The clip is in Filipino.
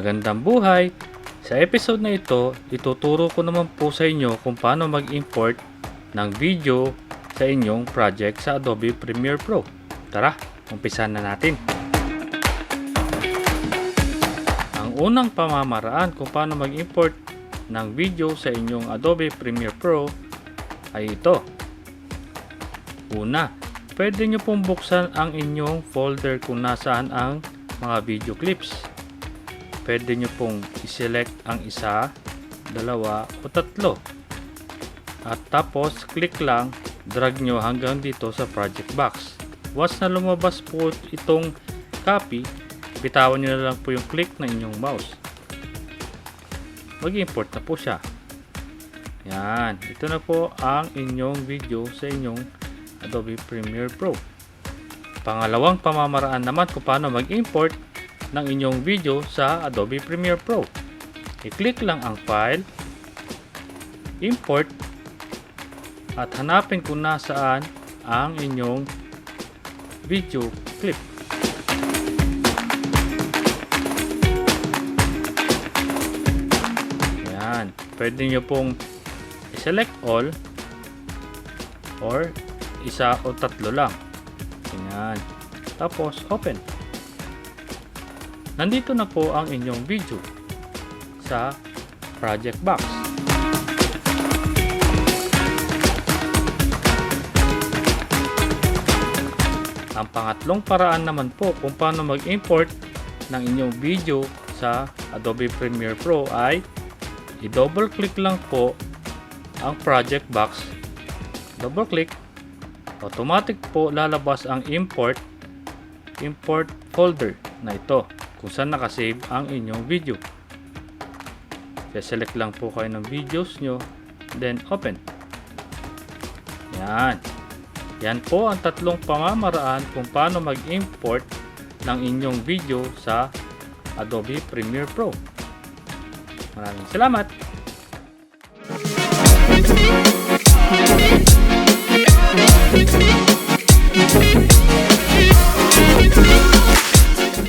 Magandang buhay! Sa episode na ito, ituturo ko naman po sa inyo kung paano mag-import ng video sa inyong project sa Adobe Premiere Pro. Tara, umpisan na natin. Ang unang pamamaraan kung paano mag-import ng video sa inyong Adobe Premiere Pro ay ito. Una, pwede nyo pong buksan ang inyong folder kung nasaan ang mga video clips. Pwede nyo pong i-select ang isa, dalawa o tatlo. At tapos click lang, drag nyo hanggang dito sa project box. Once na lumabas po itong copy, bitawan nyo na lang po yung click ng inyong mouse. Mag-import na po siya. Yan, ito na po ang inyong video sa inyong Adobe Premiere Pro. Pangalawang pamamaraan naman kung paano mag-import ng inyong video sa Adobe Premiere Pro. I-click lang ang file, import, at hanapin kung nasaan ang inyong video clip. Yan. Pwede nyo pong i-select all or isa o tatlo lang. Yan. Tapos, open. Nandito na po ang inyong video sa project box. Ang pangatlong paraan naman po kung paano mag-import ng inyong video sa Adobe Premiere Pro ay i-double click lang po ang project box. Double click. Automatic po lalabas ang import import folder na ito kung saan nakasave ang inyong video. Kaya select lang po kayo ng videos nyo, then open. Yan. Yan po ang tatlong pamamaraan kung paano mag-import ng inyong video sa Adobe Premiere Pro. Maraming salamat!